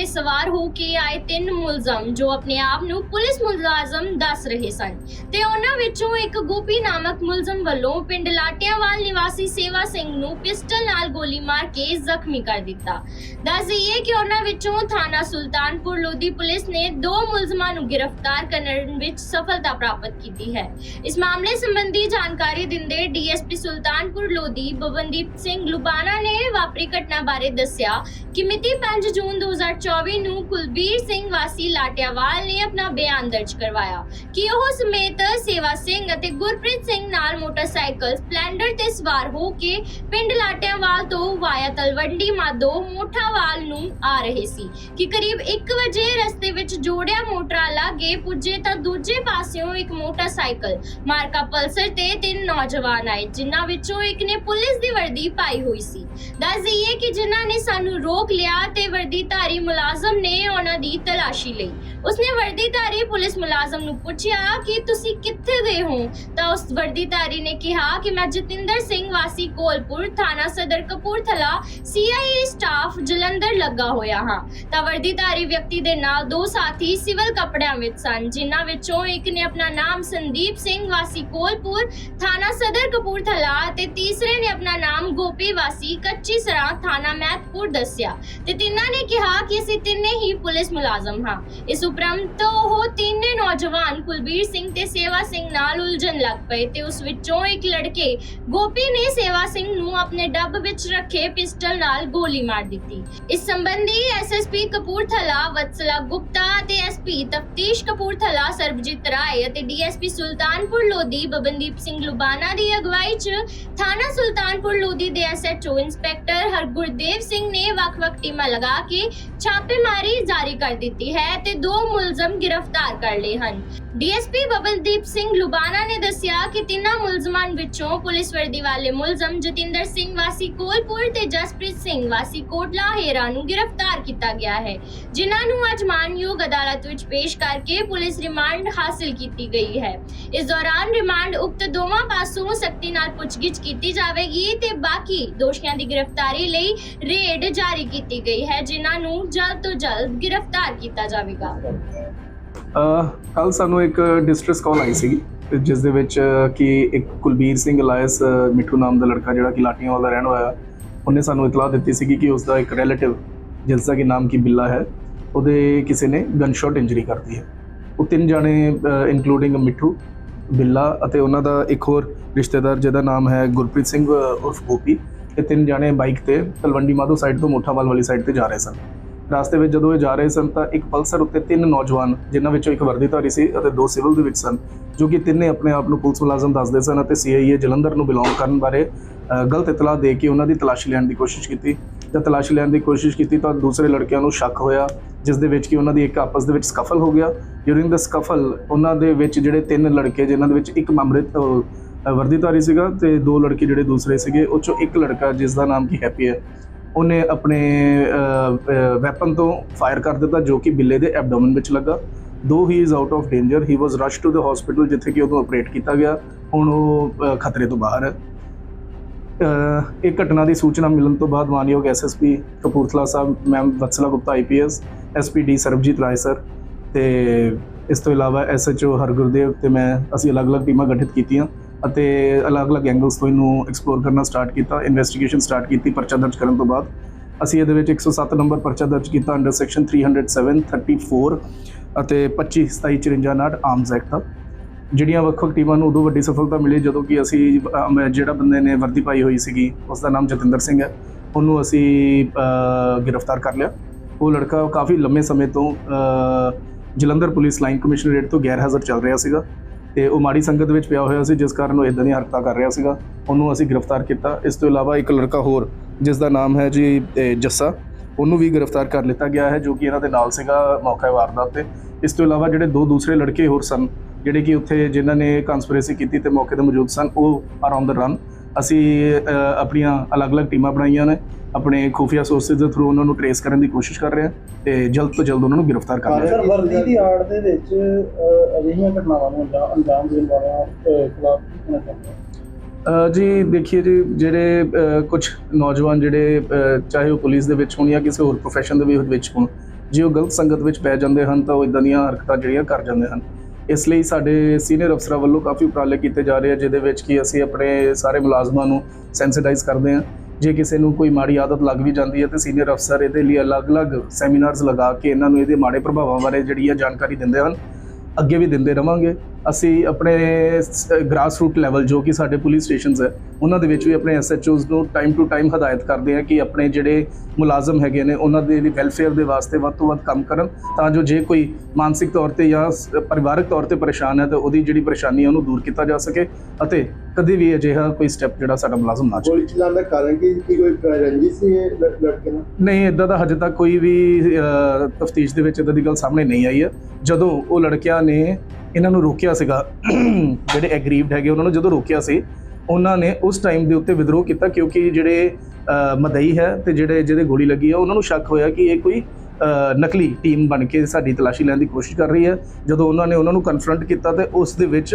ਤੇ ਸਵਾਰ ਹੋ ਕੇ ਆਏ ਤਿੰਨ ਮੁਲਜ਼ਮ ਜੋ ਆਪਣੇ ਆਪ ਨੂੰ ਪੁਲਿਸ ਮੁਲਾਜ਼ਮ ਦੱਸ ਰਹੇ ਸਨ। ਤੇ ਉਹਨਾਂ ਵਿੱਚੋਂ ਇੱਕ ਗੋਪੀ ਨਾਮਕ ਮੁਲਜ਼ਮ ਵੱਲੋਂ ਪਿੰਡ ਲਾਟਿਆਵਾਲ ਨਿਵਾਸੀ ਸੇਵਾ ਸਿੰਘ ਨੂੰ ਪਿਸਟਲ ਨਾਲ ਗੋਲੀ ਮਾਰ ਕੇ ਜ਼ਖਮੀ ਕਰ ਦਿੱਤਾ। ਦੱਸ ਦਈਏ ਕਿ ਉਹਨਾਂ ਵਿੱਚੋਂ ਥਾਣਾ ਸੁਲਤਾਨਪੁਰ ਲੋਧੀ ਪੁਲਿਸ ਨੇ ਦੋ ਮੁਲਜ਼ਮਾਂ ਨੂੰ ਗ੍ਰਿਫਤਾਰ ਕਰਨ ਵਿੱਚ ਸਫਲਤਾ ਪ੍ਰਾਪਤ ਕੀਤੀ ਹੈ। ਇਸ ਮਾਮਲੇ ਸੰਬੰਧੀ ਜਾਣਕਾਰੀ ਦਿੰਦੇ ਡੀਐਸਪੀ ਸੁਲਤਾਨਪੁਰ ਲੋਧੀ ਬਵਨਦੀਪ ਸਿੰਘ ਲੁਬਾਣਾ ਨੇ ਵਾਪਰੀ ਘਟਨਾ ਬਾਰੇ ਦੱਸਿਆ ਕਿ ਮਿਤੀ 5 ਜੂਨ 2024 ਨੂੰ ਕੁਲਬੀਰ ਸਿੰਘ ਵਾਸੀ ਲਾਟਿਆਵਾਲ ਨੇ ਆਪਣਾ ਬਿਆਨ ਦਰਜ ਕਰਵਾਇਆ ਕਿ ਉਹ ਸਮੇਤ ਸੇਵਾ ਸਿੰਘ ਅਤੇ ਗੁਰਪ੍ਰੀਤ ਸਿੰਘ ਨਾਲ ਮੋਟਰਸਾਈਕਲ ਸਪਲੈਂਡਰ ਤੇ ਸਵਾਰ ਹੋ ਕੇ ਪਿੰਡ ਲਾਟਿਆਵਾਲ ਤੋਂ ਵਾਇਆ ਤਲਵੰਡੀ ਮਾਦੋ ਮੋਠਾਵਾਲ ਨੂੰ ਆ ਰਹੇ ਸੀ ਕਿ ਕਰੀਬ 1 ਵਜੇ ਰਸਤੇ ਵਿੱਚ ਜੋੜਿਆ ਮੋਟਰਾਂ ਲਾਗੇ ਪੁੱਜੇ ਤਾਂ ਦੂਜੇ ਪਾਸਿਓਂ ਇੱਕ ਮੋਟਰਸਾਈਕਲ ਮਾਰਕਾ ਪਲਸਰ ਤੇ ਤਿੰਨ ਨੌਜਵਾਨ ਆਏ, ਜਿਨ੍ਹਾਂ ਵਿੱਚੋਂ ਇੱਕ ਨੇ ਪੁਲਿਸ ਦੀ ਵਰਦੀ ਪਾਈ ਹੋਈ ਸੀ। ਦੱਸ ਦਈਏ ਕਿ ਜਿਨ੍ਹਾਂ ਨੇ ਸਾਨੂੰ ਰੋਕ ਲਿਆ ਤੇ ਵਰਦੀਧਾਰੀ ਮੁਲਾਜ਼ਮ ਨੇ ਉਹਨਾਂ ਦੀ ਤਲਾਸ਼ੀ ਲਈ। ਉਸਨੇ ਵਰਦੀਧਾਰੀ ਪੁਲਿਸ ਮੁਲਾਜ਼ਮ ਨੂੰ ਪੁੱਛਿਆ ਕਿ ਤੁਸੀਂ ਕਿੱਥੇ ਗਏ ਹੋ? ਤਾਂ ਉਸ ਵਰਦੀਧਾਰੀ ਨੇ ਕਿਹਾ ਕਿ ਮੈਂ ਜਤਿੰਦਰ ਸਿੰਘ ਵਾਸੀ ਕੋਲਪੁਰ ਥਾਣਾ ਸਦਰ ਕਪੂਰਥਲਾ ਸੀਆਈਏ ਸਟਾਫ ਜਲੰਧਰ ਲੱਗਾ ਹੋਇਆ ਹਾਂ। ਤਾਂ ਵਰਦੀਧਾਰੀ ਵਿਅਕਤੀ ਦੇ ਨਾਲ ਦੋ ਸਾਥੀ ਸਿਵਲ ਕੱਪੜਿਆਂ ਵਿੱਚ ਸਨ, ਜਿਨ੍ਹਾਂ ਵਿੱਚੋਂ ਇੱਕ ਨੇ ਆਪਣਾ ਨਾਮ ਸੰਦੀਪ ਸਿੰਘ ਵਾਸੀ ਕੋਲਪੁਰ ਥਾਣਾ ਸਦਰ ਕਪੂਰਥਲਾ ਤੇ ਤੀਸਰੇ ਨੇ ਆਪਣਾ ਨਾਮ ਗੋਪੀ ਵਾਸੀ ਕੱਚੀ ਸਰਾਂ ਥਾਣਾ ਮਹਿਤਪੁਰ ਦੱਸਿਆ ਤੇ ਤਿੰਨਾਂ ਨੇ ਕਿਹਾ ਕਿ ਅਸੀਂ ਤਿੰਨੇ ਹੀ ਪੁਲਿਸ ਮੁਲਾਜ਼ਮ ਹਾਂ। ਇਸ ਉਪਰੰਤ ਉਹ ਤਿੰਨੇ ਨੌਜਵਾਨ ਕੁਲਬੀਰ ਸਿੰਘ ਤੇ ਸੇਵਾ ਸਿੰਘ ਨਾਲ ਉਲਝਣ ਲੱਗ ਪਏ ਤੇ ਉਸ ਵਿੱਚੋਂ ਇੱਕ ਲੜਕੇ ਗੋਪੀ ਨੇ ਸੇਵਾ ਸਿੰਘ ਨੂੰ ਆਪਣੇ ਡੱਬ ਵਿੱਚ ਰੱਖੇ ਪਿਸਟਲ ਨਾਲ ਗੋਲੀ ਮਾਰ ਦਿੱਤੀ। ਇਸ ਸੰਬੰਧੀ ਐਸਐਸਪੀ ਕਪੂਰਥਲਾ, ਵਤਸਲਾ ਗੁਪਤਾ ਅਤੇ ਐਸਪੀ ਤਫਤੀਸ਼ ਕਪੂਰਥਲਾ, ਸਰਬਜੀਤ ਰਾਏ ਅਤੇ ਡੀਐਸਪੀ ਸੁਲਤਾਨਪੁਰ ਲੋਧੀ ਬਬਨਦੀਪ ਸਿੰਘ ਲੁਬਾਨਾ ਦੀ ਅਗਵਾਈ 'ਚ ਥਾਣਾ ਸੁਲਤਾਨਪੁਰ ਲੋਧੀ ਦੇ ਐਸਐਚਓ ਇੰਸਪੈਕਟਰ ਹਰਗੁਰਦੇਵ ਸਿੰਘ ਨੇ ਵੱਖ-ਵੱਖ ਟੀਮਾਂ ਲਗਾ ਕੇ ਛਾਪੇਮਾਰੀ ਜਾਰੀ ਕਰ ਦਿੱਤੀ ਹੈ ਤੇ ਦੋ ਮੁਲਜ਼ਮ ਗ੍ਰਿਫਤਾਰ ਕਰ ਲਏ ਹਨ। ਡੀਐਸਪੀ ਬਬਨਦੀਪ ਸਿੰਘ ਲੁਬਾਨਾ ਨੇ ਦੱਸਿਆ ਕਿ ਤਿੰਨਾਂ ਮੁਲਜ਼ਮਾਂ ਵਿੱਚੋਂ ਪੁਲਿਸ ਵਰਦੀ ਵਾਲੇ ਮੁਲਜ਼ਮ ਜਤਿੰਦਰ ਸਿੰਘ ਵਾਸੀ ਕੋਲਪੁਰ ਤੇ ਜਸਪ੍ਰੀਤ ਸਿੰਘ ਵਾਸੀ ਕੋਟਲਾ ਹੇਰਾ ਨੂੰ ਗ੍ਰਿਫਤਾਰ ਕੀਤਾ ਗਿਆ ਹੈ, ਜਿਨ੍ਹਾਂ ਨੂੰ ਅੱਜ ਮਾਨਯੋਗ ਅਦਾਲਤ ਵਿੱਚ ਪੇਸ਼ ਕਰਕੇ ਪੁਲਿਸ ਰਿਮਾਂਡ ਹਾਸਲ ਕੀਤੀ ਗਈ ਹੈ। ਇਸ ਦੌਰਾਨ ਰਿਮਾਂਡ ਉਕਤ ਦੋਵਾਂ ਪਾਸੋਂ ਸਖਤੀ ਨਾਲ ਪੁੱਛਗਿੱਛ ਕੀਤੀ ਜਾਵੇਗੀ ਤੇ ਬਾਕੀ ਦੋਸ਼ੀਆਂ ਦੀ ਗ੍ਰਿਫਤਾਰੀ ਲਈ ਰੇਡ ਜਾਰੀ ਕੀਤੀ ਗਈ ਹੈ, ਜਿਨ੍ਹਾਂ ਨੂੰ ਜਲਦ ਤੋਂ ਜਲਦ ਗ੍ਰਿਫਤਾਰ ਕੀਤਾ ਜਾਵੇਗਾ। ਕੱਲ ਸਾਨੂੰ ਇੱਕ ਡਿਸਟ੍ਰੈਸ ਕਾਲ ਆਈ ਸੀਗੀ, ਜਿਸ ਦੇ ਵਿੱਚ ਕਿ ਇੱਕ ਕੁਲਬੀਰ ਸਿੰਘ ਅਲਾਇਸ ਮਿੱਠੂ ਨਾਮ ਦਾ ਲੜਕਾ ਜਿਹੜਾ ਕਿ ਲਾਟੀਆਂ ਵਾਲਾ ਰਹਿਣ ਵਾਲਾ, ਉਹਨੇ ਸਾਨੂੰ ਇਤਲਾਹ ਦਿੱਤੀ ਸੀਗੀ ਕਿ ਉਸ ਦਾ ਇੱਕ ਰਿਲੇਟਿਵ ਜਿਸ ਦਾ ਕਿ ਨਾਮ ਕੀ ਬਿੱਲਾ ਹੈ, ਉਹਦੇ ਕਿਸੇ ਨੇ ਗਨਸ਼ਾਟ ਇੰਜਰੀ ਕਰਤੀ ਹੈ। ਉਹ ਤਿੰਨ ਜਾਣੇ ਇਨਕਲੂਡਿੰਗ ਮਿੱਠੂ ਬਿੱਲਾ ਅਤੇ ਉਹਨਾਂ ਦਾ ਇੱਕ ਹੋਰ ਰਿਸ਼ਤੇਦਾਰ ਜਿਹਦਾ ਨਾਮ ਹੈ ਗੁਰਪ੍ਰੀਤ ਸਿੰਘ ਉਰਫ ਗੋਪੀ, ਇਹ ਤਿੰਨ ਜਾਣੇ ਬਾਈਕ ਤੇ ਤਲਵੰਡੀ ਮਾਧੋ ਸਾਈਡ ਤੋਂ ਮੋਠਾਵਾਲ ਵਾਲੀ ਸਾਈਡ ਤੇ ਜਾ ਰਹੇ ਸਨ। ਰਾਸਤੇ ਵਿੱਚ ਜਦੋਂ ਇਹ ਜਾ ਰਹੇ ਸਨ ਤਾਂ ਇੱਕ ਪਲਸਰ ਉੱਤੇ ਤਿੰਨ ਨੌਜਵਾਨ, ਜਿਨ੍ਹਾਂ ਵਿੱਚੋਂ ਇੱਕ ਵਰਦੀਧਾਰੀ ਸੀ ਅਤੇ ਦੋ ਸਿਵਲ ਦੇ ਵਿੱਚ ਸਨ, ਜੋ ਕਿ ਤਿੰਨੇ ਆਪਣੇ ਆਪ ਨੂੰ ਪੁਲਿਸ ਮੁਲਾਜ਼ਮ ਦੱਸਦੇ ਸਨ ਅਤੇ ਸੀਆਈਏ ਜਲੰਧਰ ਨੂੰ ਬਿਲੋਂਗ ਕਰਨ ਬਾਰੇ ਗਲਤ ਇਤਲਾਹ ਦੇ ਕੇ ਉਹਨਾਂ ਦੀ ਤਲਾਸ਼ੀ ਲੈਣ ਦੀ ਕੋਸ਼ਿਸ਼ ਕੀਤੀ। ਜਾਂ ਤਲਾਸ਼ੀ ਲੈਣ ਦੀ ਕੋਸ਼ਿਸ਼ ਕੀਤੀ ਤਾਂ ਦੂਸਰੇ ਲੜਕਿਆਂ ਨੂੰ ਸ਼ੱਕ ਹੋਇਆ ਜਿਸ ਦੇ ਵਿੱਚ ਕਿ ਉਹਨਾਂ ਦੀ ਇੱਕ ਆਪਸ ਦੇ ਵਿੱਚ ਸਕਫਲ ਹੋ ਗਿਆ। ਡਿਊਰਿੰਗ ਦਾ ਸਕਫਲ ਉਹਨਾਂ ਦੇ ਵਿੱਚ ਜਿਹੜੇ ਤਿੰਨ ਲੜਕੇ ਜਿਨ੍ਹਾਂ ਦੇ ਵਿੱਚ ਇੱਕ ਮਾਮਰਿਤ ਅ, ਵਰਦੀਧਾਰੀ ਸੀਗਾ ਤੇ ਦੋ ਲੜਕੇ ਜਿਹੜੇ ਦੂਸਰੇ ਸੀਗੇ ਉਹ ਚੋਂ ਇੱਕ ਲੜਕਾ ਜਿਸ ਦਾ ਨਾਮ ਕੀ ਹੈਪੀ ਹੈ ਉਹਨੇ ਆਪਣੇ ਵੈਪਨ ਤੋਂ ਫਾਇਰ ਕਰ ਦਿੱਤਾ ਜੋ ਕਿ ਬਿੱਲੇ ਦੇ ਐਬਡੋਮਨ ਵਿੱਚ ਲੱਗਾ। Though he is out of danger he was rush to the hospital ਜਿੱਥੇ ਕਿ ਉਹਨੂੰ ਆਪਰੇਟ ਕੀਤਾ ਗਿਆ। ਹੁਣ ਉਹ ਖਤਰੇ ਤੋਂ ਬਾਹਰ ਹੈ। ਇਹ ਘਟਨਾ ਦੀ ਸੂਚਨਾ ਮਿਲਣ ਤੋਂ ਬਾਅਦ ਮਾਨਯੋਗ SSP Kapurthala Sahib ma'am Vatsala Gupta IPS SPD Sarabjit Rai sir ਤੇ ਇਸ ਤੋਂ ਇਲਾਵਾ ਐਸਐਚਓ ਹਰਗੁਰਦੇਵ ਤੇ ਮੈਂ, ਅਸੀਂ ਅਲੱਗ-ਅਲੱਗ ਟੀਮਾਂ ਗਠਿਤ ਕੀਤੀਆਂ ਅਤੇ ਅਲੱਗ-ਅਲੱਗ ਐਂਗਲਸ ਤੋਂ ਇਹਨੂੰ ਐਕਸਪਲੋਰ ਕਰਨਾ ਸਟਾਰਟ ਕੀਤਾ ਇਨਵੈਸਟੀਗੇਸ਼ਨ ਸਟਾਰਟ ਕੀਤੀ, ਪਰਚਾ ਦਰਜ ਕਰਨ ਤੋਂ ਬਾਅਦ। ਅਸੀਂ ਇਹਦੇ ਵਿੱਚ 107 ਨੰਬਰ ਪਰਚਾ ਦਰਜ ਕੀਤਾ ਅੰਡਰ ਸੈਕਸ਼ਨ 307 34 ਅਤੇ 25 27 54 ਨਾਟ ਆਰਮਸ ਐਕਟ ਦਾ। ਜਿਹੜੀਆਂ ਵੱਖ-ਵੱਖ ਟੀਮਾਂ ਨੂੰ ਉਦੋਂ ਵੱਡੀ ਸਫਲਤਾ ਮਿਲੀ ਜਦੋਂ ਕਿ ਅਸੀਂ ਅਮ, ਜਿਹੜਾ ਬੰਦੇ ਨੇ ਵਰਦੀ ਪਾਈ ਹੋਈ ਸੀਗੀ ਉਸ ਦਾ ਨਾਮ ਜਤਿੰਦਰ ਸਿੰਘ ਹੈ। ਉਹਨੂੰ ਅਸੀਂ ਅ, ਗ੍ਰਿਫਤਾਰ ਕਰ ਲਿਆ। ਉਹ ਲੜਕਾ ਕਾਫੀ ਲੰਮੇ ਸਮੇਂ ਤੋਂ ਅ, ਜਲੰਧਰ ਪੁਲਿਸ ਲਾਈਨ ਕਮਿਸ਼ਨਰੇਟ ਤੋਂ ਗੈਰ ਹਾਜ਼ਰ ਚੱਲ ਰਿਹਾ ਸੀਗਾ ਤੇ ਉਹ ਮਾੜੀ ਸੰਗਤ ਵਿੱਚ ਪਿਆ ਹੋਇਆ ਸੀ ਜਿਸ ਕਾਰਨ ਉਹ ਇਦਾਂ ਦੀਆਂ ਹਰਕਤਾਂ ਕਰ ਰਿਹਾ ਸੀਗਾ। ਉਹਨੂੰ ਅਸੀਂ ਗ੍ਰਿਫਤਾਰ ਕੀਤਾ। ਇਸ ਤੋਂ ਇਲਾਵਾ ਇੱਕ ਲੜਕਾ ਹੋਰ ਜਿਸ ਦਾ ਨਾਮ ਹੈ ਜੀ ਅ, ਜੱਸਾ ਉਹਨੂੰ ਵੀ ਗ੍ਰਿਫਤਾਰ ਕਰ ਲਿੱਤਾ ਗਿਆ ਹੈ ਜੋ ਕਿ ਇਹਨਾਂ ਦੇ ਨਾਲ ਸੀਗਾ ਮੌਕੇ ਵਾਰਦਾਤ ਤੇ। ਇਸ ਤੋਂ ਇਲਾਵਾ ਜਿਹੜੇ ਦੋ ਦੂਸਰੇ ਲੜਕੇ ਹੋਰ ਸਨ ਜਿਹੜੇ ਕਿ ਉੱਥੇ ਜਿਨ੍ਹਾਂ ਨੇ ਕਨਸਪੀਰੇਸੀ ਕੀਤੀ ਤੇ ਮੌਕੇ ਤੇ ਮੌਜੂਦ ਸਨ ਉਹ ਆਰ ਔਨ ਦ ਰਨ ਅਸੀਂ ਆਪਣੀਆਂ ਅਲੱਗ-ਅਲੱਗ ਟੀਮਾਂ ਬਣਾਈਆਂ ਨੇ ਆਪਣੇ ਖੁਫੀਆ ਸੋਰਸਸ ਦੇ ਥਰੂ ਉਹਨਾਂ ਨੂੰ ਟਰੇਸ ਕਰਨ ਦੀ ਕੋਸ਼ਿਸ਼ ਕਰ ਰਹੇ ਹਾਂ ਤੇ ਜਲਦ ਤੋਂ ਜਲਦ ਉਹਨਾਂ ਨੂੰ ਗ੍ਰਿਫਤਾਰ ਕਰ ਲਿਆ ਸਰ ਵਰਦੀ ਦੀ ਆੜ ਦੇ ਵਿੱਚ ਅਜਿਹੀਆਂ ਘਟਨਾਵਾਂ ਨੂੰ ਅੰਜਾ- ਅੰਜਾਮ ਦੇਣ ਵਾਲਿਆਂ ਖਿਲਾਫ ਜੀ ਦੇਖੀਏ ਜੀ ਜਿਹੜੇ ਕੁਝ ਨੌਜਵਾਨ ਜਿਹੜੇ ਚਾਹੇ ਉਹ ਪੁਲਿਸ ਦੇ ਵਿੱਚ ਹੋਣ ਜਾਂ ਕਿਸੇ ਹੋਰ profession ਦੇ ਵਿੱਚ ਹੋਣ ਜੇ ਉਹ ਗਲਤ ਸੰਗਤ ਵਿੱਚ ਪੈ ਜਾਂਦੇ ਹਨ ਤਾਂ ਉਹ ਇਦਾਂ ਦੀਆਂ ਹਰਕਤਾਂ ਜਿਹੜੀਆਂ ਕਰ ਜਾਂਦੇ ਹਨ। ਇਸ ਲਈ ਸਾਡੇ ਸੀਨੀਅਰ ਅਫਸਰਾਂ ਵੱਲੋਂ ਕਾਫੀ ਉਪਰਾਲੇ ਕੀਤੇ ਜਾ ਰਹੇ ਆ, ਜਿਹਦੇ ਵਿੱਚ ਕਿ ਅਸੀਂ ਆਪਣੇ ਸਾਰੇ ਮੁਲਾਜ਼ਮਾਂ ਨੂੰ ਸੈਂਸਿਟਾਈਜ਼ ਕਰਦੇ ਹਾਂ। ਜੇ ਕਿਸੇ ਨੂੰ ਕੋਈ ਮਾੜੀ ਆਦਤ ਲੱਗ ਵੀ ਜਾਂਦੀ ਹੈ ਤੇ ਸੀਨੀਅਰ ਅਫਸਰ ਇਹਦੇ ਲਈ ਅਲੱਗ-ਅਲੱਗ ਸੈਮੀਨਾਰਸ ਲਗਾ ਕੇ ਇਹਨਾਂ ਨੂੰ ਇਹਦੇ ਮਾੜੇ ਪ੍ਰਭਾਵਾਂ ਬਾਰੇ ਜਿਹੜੀ ਆ ਜਾਣਕਾਰੀ ਦਿੰਦੇ ਹਨ। ਅੱਗੇ ਵੀ ਦਿੰਦੇ ਰਵਾਂਗੇ। ਅਸੀਂ ਆਪਣੇ ਗ੍ਰਾਸ ਰੂਟ ਲੈਵਲ ਜੋ ਕਿ ਸਾਡੇ ਪੁਲਿਸ ਸਟੇਸ਼ਨਸ ਹੈ ਉਹਨਾਂ ਦੇ ਵਿੱਚ ਵੀ ਆਪਣੇ ਐਸਐਚਓਜ਼ ਨੂੰ ਟਾਈਮ ਟੂ ਟਾਈਮ ਹਦਾਇਤ ਕਰਦੇ ਆ ਕਿ ਆਪਣੇ ਜਿਹੜੇ ਮੁਲਾਜ਼ਮ ਹੈਗੇ ਨੇ ਉਹਨਾਂ ਦੇ ਵੈਲਫੇਅਰ ਦੇ ਵਾਸਤੇ ਵੱਧ ਤੋਂ ਵੱਧ ਕੰਮ ਕਰਨ ਤਾਂ ਜੋ ਜੇ ਕੋਈ ਮਾਨਸਿਕ ਤੌਰ ਤੇ ਜਾਂ ਪਰਿਵਾਰਕ ਤੌਰ ਤੇ ਪਰੇਸ਼ਾਨ ਹੈ ਤਾਂ ਉਹਦੀ ਜਿਹੜੀ ਪਰੇਸ਼ਾਨੀ ਹੈ ਉਹਨੂੰ ਦੂਰ ਕੀਤਾ ਜਾ ਸਕੇ ਅਤੇ ਕਦੇ ਵੀ ਅਜਿਹਾ ਕੋਈ ਸਟੈਪ ਜਿਹੜਾ ਸਾਡਾ ਮੁਲਾਜ਼ਮ ਨਾ ਚੁੱਕੇ ਗੋਲੀ ਚਲਾਉਣ ਦਾ ਕਾਰਨ ਕੀ ਕੀ ਕੋਈ ਰੰਜਿਸ਼ ਸੀ ਲੜਕੇ ਨਾਲ ਨਹੀਂ ਇਦਾਂ ਦਾ ਹਜੇ ਤੱਕ ਕੋਈ ਵੀ ਤਫਤੀਸ਼ ਦੇ ਵਿੱਚ ਇਦਾਂ ਦੀ ਗੱਲ ਸਾਹਮਣੇ ਨਹੀਂ ਆਈ ਹੈ। ਜਦੋਂ ਉਹ ਲੜਕਿਆਂ ਨੇ ਇਹਨਾਂ ਨੂੰ ਰੋਕਿਆ ਸੀਗਾ। ਜਿਹੜੇ ਐਗਰੀਵਡ ਹੈਗੇ ਉਹਨਾਂ ਨੂੰ ਜਦੋਂ ਰੋਕਿਆ ਸੀ ਉਹਨਾਂ ਨੇ ਉਸ ਟਾਈਮ ਦੇ ਉੱਤੇ ਵਿਦਰੋਹ ਕੀਤਾ ਕਿਉਂਕਿ ਜਿਹੜੇ ਮਦਈ ਹੈ ਤੇ ਜਿਹੜੇ ਜਿਹਦੇ ਗੋਲੀ ਲੱਗੀ ਹੈ ਉਹਨਾਂ ਨੂੰ ਸ਼ੱਕ ਹੋਇਆ ਕਿ ਇਹ ਕੋਈ ਨਕਲੀ ਟੀਮ ਬਣ ਕੇ ਸਾਡੀ ਤਲਾਸ਼ੀ ਲੈਣ ਦੀ ਕੋਸ਼ਿਸ਼ ਕਰ ਰਹੀ ਹੈ। ਜਦੋਂ ਉਹਨਾਂ ਨੇ ਉਹਨਾਂ ਨੂੰ ਕਨਫਰੰਟ ਕੀਤਾ ਤੇ ਉਸ ਦੇ ਵਿੱਚ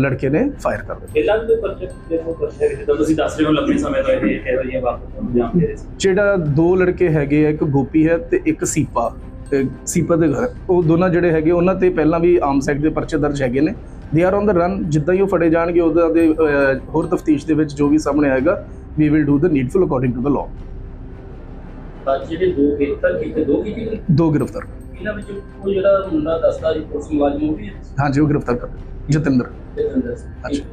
ਲੜਕੇ ਨੇ ਫਾਇਰ ਕਰ ਦਿੱਤਾ। ਵੀ ਕੋਈ ਪਰਚੇ ਦੇ ਨੂੰ ਪਰਚੇ ਜਿੱਦਾਂ ਤੁਸੀਂ ਦੱਸ ਰਹੇ ਹੋ ਲੰਬੇ ਸਮੇਂ ਤੋਂ ਇਹ ਇਹੋ ਜਿਹੀਆਂ ਵਾਰਦਾਤਾਂ ਨੂੰ ਜਾਣਦੇ ਰਹੇ ਜਿਹੜਾ ਦੋ ਲੜਕੇ ਹੈਗੇ ਆ ਇੱਕ ਗੋਪੀ ਹੈ ਤੇ ਇੱਕ ਸੀਪਾ। ਤੇ ਸੀਪਾ ਦੇ ਘਰ। ਉਹ ਦੋਨਾਂ ਜਿਹੜੇ ਹੈਗੇ ਉਹਨਾਂ ਤੇ ਪਹਿਲਾਂ ਵੀ ਆਰਮਸ ਐਕਟ ਦੇ ਪਰਚੇ ਦਰਜ ਹੈਗੇ ਨੇ। They are on the run ਜਿੱਦਾਂ ਹੀ ਉਹ ਫੜੇ ਜਾਣਗੇ ਉਹਦਾ ਦੇ ਹੋਰ ਤਫਤੀਸ਼ ਦੇ ਵਿੱਚ ਜੋ ਵੀ ਸਾਹਮਣੇ ਆਏਗਾ we will do the needful according to the law ਦੋ ਗ੍ਰਿਫਤਾਰ ਕੀਤੇ ਦੋ ਕੀਤੇ ਗਏ। ਦੋ ਗ੍ਰਿਫਤਾਰ। ਇਹਨਾਂ ਵਿੱਚ ਉਹ ਜਿਹੜਾ ਮੁੰਡਾ ਦੱਸਦਾ ਜੀ ਪੁਲਿਸ ਮੁਲਾਜ਼ਮ ਉਹ ਵੀ ਹਾਂਜੀ ਉਹ ਗ੍ਰਿਫਤਾਰ ਕਰ। ਜਤਿੰਦਰ। ਜਤਿੰਦਰ ਅੱਛਾ।